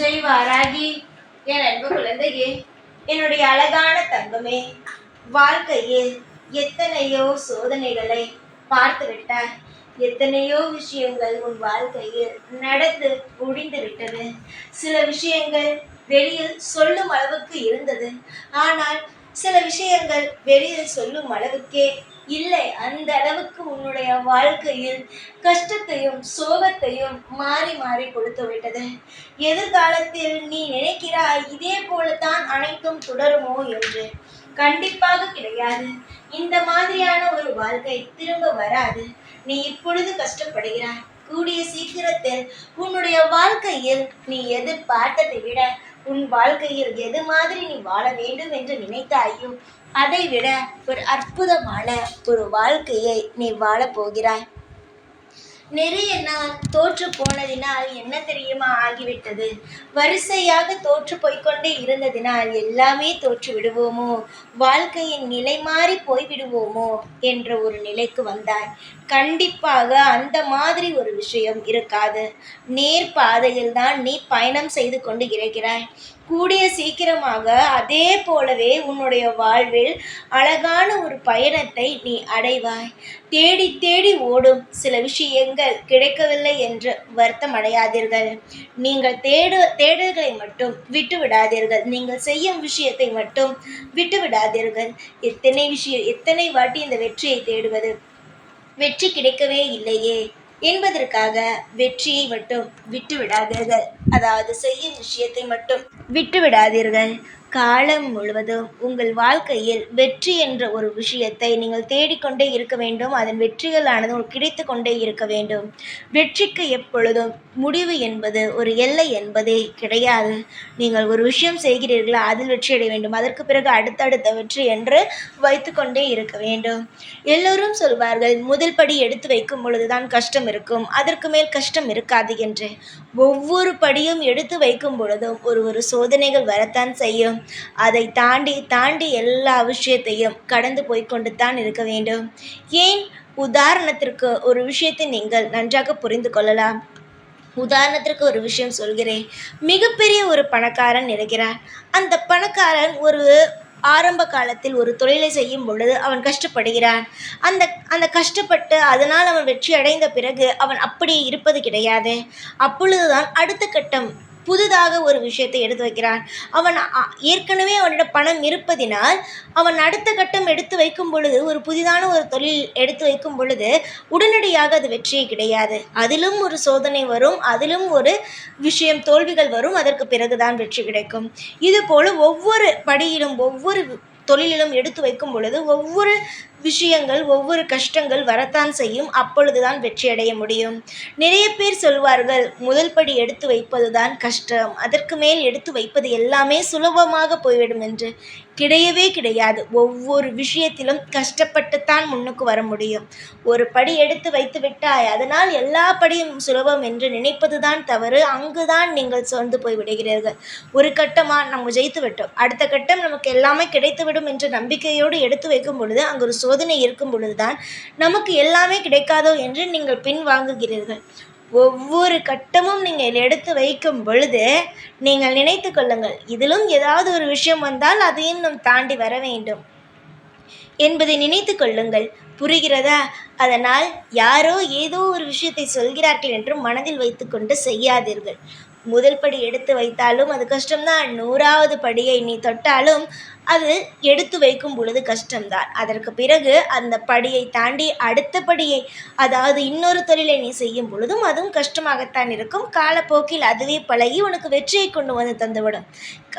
ஜெய் வாராகி என் அன்பு குழந்தையே என்னுடைய அழகான தங்கமே வாழ்க்கையில் எத்தனையோ சோதனைகளை பார்த்து விட்டாய். எத்தனையோ விஷயங்கள் உன் வாழ்க்கையில் நடந்து முடிந்து விட்டது. சில விஷயங்கள் வெளியில் சொல்லும் அளவுக்கு இருந்தது. ஆனால் சில விஷயங்கள் வெளியில் சொல்லும் அளவுக்கே இல்லை. அந்த அளவுக்கு உன்னுடைய வாழ்க்கையில் கஷ்டத்தையும் சோகத்தையும் மாறி மாறி கொடுத்து விட்டது. எதிர்காலத்தில் நீ நினைக்கிறாய் இதே போலத்தான் அனைத்தும் தொடருமோ? என்று. கண்டிப்பாக கிடையாது. இந்த மாதிரியான ஒரு வாழ்க்கை திரும்ப வராது. நீ இப்பொழுது கஷ்டப்படுகிறாய். கூடிய சீக்கிரத்தில் உன்னுடைய வாழ்க்கையில் நீ எதிர்பார்த்ததை விட உன் வாழ்க்கையில் எது மாதிரி நீ வாழ வேண்டும் என்று நினைத்தாயோ அதை விட ஒரு அற்புதமான ஒரு வாழ்க்கையை நீ வாழப் போகிறாய். நிறைய நாள் தோற்று போனதினால் என்ன தெரியுமா ஆகிவிட்டது? வரிசையாக தோற்று போய்க்கொண்டே இருந்ததினால் எல்லாமே தோற்று விடுவோமோ? வாழ்க்கையின் நிலை மாறி போய்விடுவோமோ என்ற ஒரு நிலைக்கு வந்தாய் கண்டிப்பாக அந்த மாதிரி ஒரு விஷயம் இருக்காது. நேர் பாதையில் தான் நீ பயணம் செய்து கொண்டு இருக்கிறாய். கூடிய சீக்கிரமாக அதே போலவே உன்னுடைய வாழ்வில் அழகான ஒரு பயணத்தை நீ அடைவாய். தேடி தேடி ஓடும் சில விஷயங்கள் கிடைக்கவில்லை என்று வருத்தம் அடையாதீர்கள். நீங்கள் தேடு தேடல்களை மட்டும் விட்டு விடாதீர்கள். நீங்கள் செய்யும் விஷயத்தை மட்டும் விட்டு விடாதீர்கள். எத்தனை விஷயம் எத்தனை வாட்டி இந்த வெற்றியை தேடுவது? வெற்றி கிடைக்கவே இல்லையே. என்பதற்காக வெற்றியை மட்டும் விட்டு விடாதீர்கள் அதாவது செய்யும் விஷயத்தை மட்டும் விட்டு விடாதீர்கள் காலம் முழுவதும் உங்கள் வாழ்க்கையில் வெற்றி என்ற ஒரு விஷயத்தை நீங்கள் தேடிக்கொண்டே இருக்க வேண்டும். அதன் வெற்றிகளானது உங்களுக்கு கிடைத்து கொண்டே இருக்க வேண்டும். வெற்றிக்கு எப்பொழுதும் முடிவு என்பது ஒரு எல்லை என்பதே கிடையாது. நீங்கள் ஒரு விஷயம் செய்கிறீர்களா அதில் வெற்றி அடைய வேண்டும். அதற்கு பிறகு அடுத்தடுத்த வெற்றி என்று வைத்துக்கொண்டே இருக்க வேண்டும். எல்லோரும் சொல்வார்கள் முதல் படி எடுத்து வைக்கும் பொழுதுதான் கஷ்டம் இருக்கும். அதற்கு மேல் கஷ்டம் இருக்காது என்று. ஒவ்வொரு படியும் எடுத்து வைக்கும் பொழுதும் ஒரு ஒரு சோதனைகள் வரத்தான் செய்யும். அதை தாண்டி தாண்டி எல்லா விஷயத்தையும் கடந்து போய்க்கொண்டு தான் இருக்க வேண்டும். ஏன்? உதாரணத்திற்கு ஒரு விஷயத்தை நீங்கள் நன்றாக புரிந்து கொள்ளலாம். உதாரணத்திற்கு ஒரு விஷயம் சொல்கிறேன். மிகப்பெரிய ஒரு பணக்காரன் இருக்கிறார். அந்த பணக்காரன் ஒரு ஆரம்ப காலத்தில் ஒரு தொழிலை செய்யும் பொழுது அவன் கஷ்டப்படுகிறான். அந்த அந்த கஷ்டப்பட்டு அதனால் அவன் வெற்றி அடைந்த பிறகு அவன் அப்படியே இருப்பது கிடையாது. அப்பொழுதுதான் அடுத்த கட்டம் புதிதாக ஒரு விஷயத்தை எடுத்து வைக்கிறான். அவன் ஏற்கனவே அவனிடம் பணம் இருப்பதினால் அவன் அடுத்த கட்டம் எடுத்து வைக்கும் பொழுது ஒரு புதிதான ஒரு தொழில் எடுத்து வைக்கும் பொழுது உடனடியாக அது வெற்றியே கிடையாது. அதிலும் ஒரு சோதனை வரும் அதிலும் ஒரு விஷயம் தோல்விகள் வரும் அதற்கு பிறகுதான் வெற்றி கிடைக்கும். இதுபோல ஒவ்வொரு படியிலும் ஒவ்வொரு தொழிலிலும் எடுத்து வைக்கும் பொழுது ஒவ்வொரு விஷயங்கள் ஒவ்வொரு கஷ்டங்கள் வரத்தான் செய்யும். அப்பொழுதுதான் வெற்றி அடைய முடியும். நிறைய பேர் சொல்வார்கள் முதல் படி எடுத்து வைப்பதுதான் கஷ்டம். அதற்கு மேல் எடுத்து வைப்பது எல்லாமே சுலபமாக போய்விடும் என்று. கிடையவே கிடையாது. ஒவ்வொரு விஷயத்திலும் கஷ்டப்பட்டுத்தான் முன்னுக்கு வர முடியும். ஒரு படி எடுத்து வைத்து விட்டாய் அதனால் எல்லா படியும் சுலபம் என்று நினைப்பதுதான் தவறு. அங்குதான் நீங்கள் சோர்ந்து போய் விடுகிறீர்கள். ஒரு கட்டமாக நம்ம ஜெயித்து விட்டோம். அடுத்த கட்டம் நமக்கு எல்லாமே கிடைத்துவிடும் என்ற நம்பிக்கையோடு எடுத்து வைக்கும் பொழுது அங்கு ஒரு சோதனை இருக்கும் பொழுதுதான் நமக்கு எல்லாமே கிடைக்காதோ என்று நீங்கள் பின் வாங்குகிறீர்கள் ஒவ்வொரு கட்டமும் நீங்கள் எடுத்து வைக்கும் பொழுது நீங்கள் நினைத்து கொள்ளுங்கள் இதிலும் ஏதாவது ஒரு விஷயம் வந்தால் அதையும் நாம் தாண்டி வர வேண்டும் என்பதை நினைத்து கொள்ளுங்கள். புரிகிறதா? அதனால் யாரோ ஏதோ ஒரு விஷயத்தை சொல்கிறார்கள் என்று மனதில் வைத்துக்கொண்டு செய்யாதீர்கள். முதல் படி எடுத்து வைத்தாலும் அது கஷ்டம்தான். நூறாவது படியை நீ தொட்டாலும் அது எடுத்து வைக்கும் பொழுது கஷ்டம்தான். அதற்கு பிறகு அந்த படியை தாண்டி அடுத்த படியை அதாவது இன்னொரு தொழிலை நீ செய்யும் பொழுதும் அதுவும் கஷ்டமாகத்தான் இருக்கும். காலப்போக்கில் அதுவே பழகி உனக்கு வெற்றியை கொண்டு வந்து தந்துவிடும்.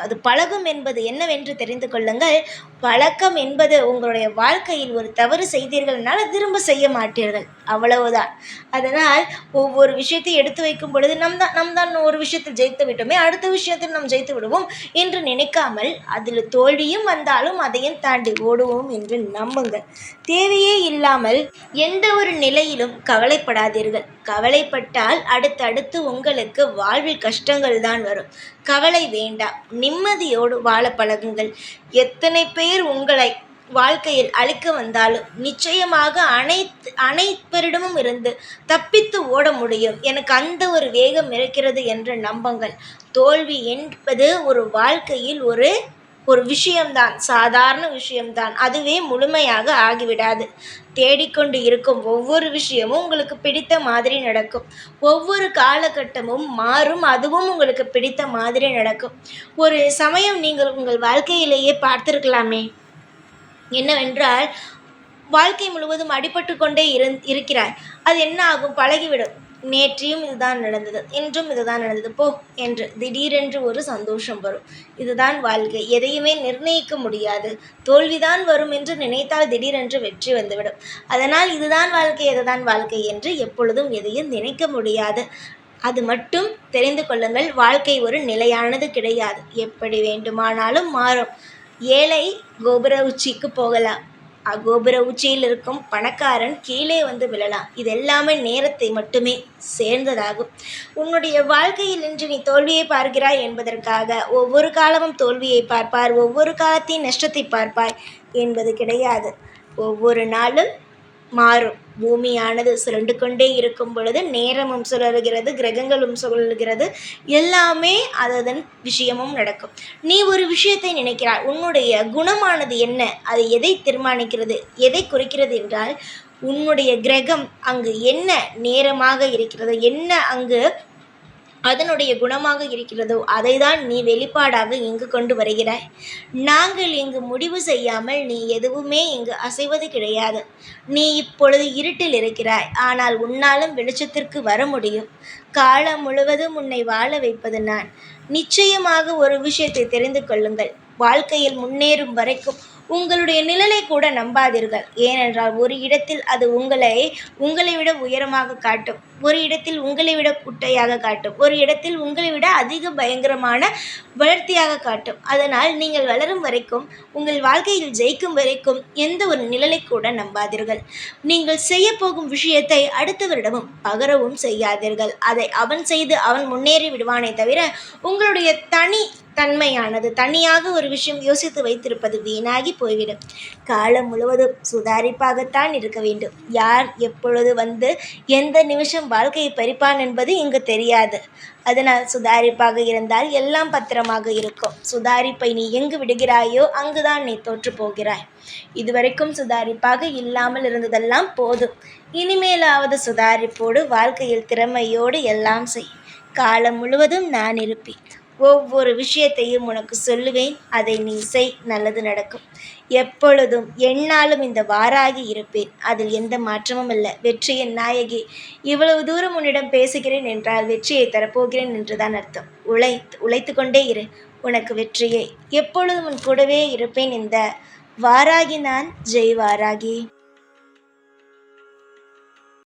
அது பழகும் என்பது என்னவென்று தெரிந்து கொள்ளுங்கள். பழக்கம் என்பது உங்களுடைய வாழ்க்கையில் ஒரு தவறு செய்தீர்கள்னால் திரும்ப செய்ய மாட்டீர்கள். அவ்வளவுதான். அதனால் ஒவ்வொரு விஷயத்தையும் எடுத்து வைக்கும் பொழுது நம் தான் நம் தான் ஒரு விஷயத்தில் ஜெயித்து விட்டோமே அடுத்த விஷயத்தில் நாம் ஜெயித்து விடுவோம் என்று நினைக்காமல் அதில் எதையும் வந்தாலும் அதையும் தாண்டி ஓடுவோம் என்று நம்புங்கள். தேவையே இல்லாமல் எந்த ஒரு நிலையிலும் கவலைப்படாதீர்கள். கவலைப்பட்டால் அடுத்தடுத்து உங்களுக்கு வாழ்வில் கஷ்டங்கள் தான் வரும். கவலை வேண்டாம். நிம்மதியோடு வாழ பழகுங்கள். எத்தனை பேர் உங்களை வாழ்க்கையில் அழிக்க வந்தாலும் நிச்சயமாக அனைத்து அனைவரிடமும் இருந்து தப்பித்து ஓட முடியும். எனக்கு அந்த ஒரு வேகம் இருக்கிறது என்று நம்புங்கள். தோல்வி என்பது ஒரு வாழ்க்கையில் ஒரு ஒரு விஷயம்தான் சாதாரண விஷயம்தான் அதுவே முழுமையாக ஆகிவிடாது. தேடிக்கொண்டு இருக்கும் ஒவ்வொரு விஷயமும் உங்களுக்கு பிடித்த மாதிரி நடக்கும். ஒவ்வொரு காலகட்டமும் மாறும் அதுவும் உங்களுக்கு பிடித்த மாதிரி நடக்கும். ஒரு சமயம் நீங்கள் உங்கள் வாழ்க்கையிலேயே பார்த்திருக்கலாமே. என்னவென்றால் வாழ்க்கை முழுவதும் அடிபட்டு கொண்டே இருந் இருக்கிறாய். அது என்ன ஆகும்? பழகிவிடும். நேற்றையும் இதுதான் நடந்தது இன்றும் இதுதான் நடந்தது. போ என்று திடீரென்று ஒரு சந்தோஷம் வரும். இதுதான் வாழ்க்கை. எதையுமே நிர்ணயிக்க முடியாது. தோல்விதான் வரும் என்று நினைத்தால் திடீரென்று வெற்றி வந்துவிடும். அதனால் இதுதான் வாழ்க்கை இதுதான் வாழ்க்கை என்று எப்பொழுதும் எதையும் நினைக்க முடியாது. அது மட்டும் தெரிந்து கொள்ளுங்கள். வாழ்க்கை ஒரு நிலையானது கிடையாது. எப்படி வேண்டுமானாலும் மாறும். ஏழை கோபுர உச்சிக்கு போகலாம். அகோபுர உச்சியில் இருக்கும் பணக்காரன் கீழே வந்து விழலாம். இது எல்லாமே நேரத்தை மட்டுமே சேர்ந்ததாகும். உன்னுடைய வாழ்க்கையில் இன்று நீ தோல்வியை பார்க்கிறாய் என்பதற்காக ஒவ்வொரு காலமும் தோல்வியை பார்ப்பார் ஒவ்வொரு காலத்தையும் நஷ்டத்தை பார்ப்பாய் என்பது கிடையாது. ஒவ்வொரு நாளும் மாறும். பூமியானது சுரண்டு கொண்டே இருக்கும் பொழுது நேரமும் சுழல்கிறது கிரகங்களும் சுழல்கிறது. எல்லாமே அதன் விஷயமும் நடக்கும். நீ ஒரு விஷயத்தை நினைக்கிறாய். உன்னுடைய குணமானது என்ன? அது எதை தீர்மானிக்கிறது? எதை குறிக்கிறது என்றால் உன்னுடைய கிரகம் அங்கு என்ன நேரமாக இருக்கிறது? என்ன அங்கு அதனுடைய குணமாக இருக்கிறதோ அதை தான் நீ வெளிப்பாடாக இங்கு கொண்டு வருகிறாய். நாங்கள் இங்கு முடிவு செய்யாமல் நீ எதுவுமே இங்கு அசைவது கிடையாது. நீ இப்பொழுது இருட்டில் இருக்கிறாய். ஆனால் உன்னாலும் வெளிச்சத்திற்கு வர முடியும். காலம் முழுவதும் உன்னை வாழ வைப்பது நான். நிச்சயமாக ஒரு விஷயத்தை தெரிந்து கொள்ளுங்கள். வாழ்க்கையில் முன்னேறும் வரைக்கும் உங்களுடைய நிழலை கூட நம்பாதீர்கள். ஏனென்றால் ஒரு இடத்தில் அது உங்களை உங்களை விட உயரமாக காட்டும். ஒரு இடத்தில் உங்களை விட குட்டையாக காட்டும். ஒரு இடத்தில் உங்களை விட அதிக பயங்கரமான வளர்த்தியாக காட்டும். அதனால் நீங்கள் வளரும் வரைக்கும் உங்கள் வாழ்க்கையில் ஜெயிக்கும் வரைக்கும் எந்த ஒரு நிழலை கூட நம்பாதீர்கள். நீங்கள் செய்ய போகும் விஷயத்தை அடுத்தவரிடமும் பகரவும் செய்யாதீர்கள். அதை அவன் செய்து அவன் முன்னேறி விடுவானே தவிர உங்களுடைய தனி தன்மையானது தனியாக ஒரு விஷயம் யோசித்து வைத்திருப்பது வீணாகி போய்விடும். காலம் முழுவதும் சுதாரிப்பாகத்தான் இருக்க வேண்டும். யார் எப்பொழுது வந்து எந்த நிமிஷம் வாழ்க்கையை பறிப்பான் என்பது இங்கு தெரியாது. அதனால் சுதாரிப்பாக இருந்தால் எல்லாம் பத்திரமாக இருக்கும். சுதாரிப்பை நீ எங்கு விடுகிறாயோ அங்குதான் நீ தோற்று போகிறாய். இதுவரைக்கும் சுதாரிப்பாக இல்லாமல் இருந்ததெல்லாம் போதும். இனிமேலாவது சுதாரிப்போடு வாழ்க்கையில் திறமையோடு எல்லாம் செய். காலம் முழுவதும் நான் இருப்பேன். ஒவ்வொரு விஷயத்தையும் உனக்கு சொல்லுவேன். அதை நீ செய். நல்லது நடக்கும். எப்பொழுதும் என்னாலும் இந்த வாராகி இருப்பேன். அதில் எந்த மாற்றமும் இல்லை. வெற்றியின் நாயகி. இவ்வளவு தூரம் உன்னிடம் பேசுகிறேன் என்றால் வெற்றியை தரப்போகிறேன் என்றுதான் அர்த்தம். உழை உழைத்து கொண்டே இரு. உனக்கு வெற்றியை. எப்பொழுதும் உன் கூடவே இருப்பேன். இந்த வாராகி நான் ஜெய் வாராகி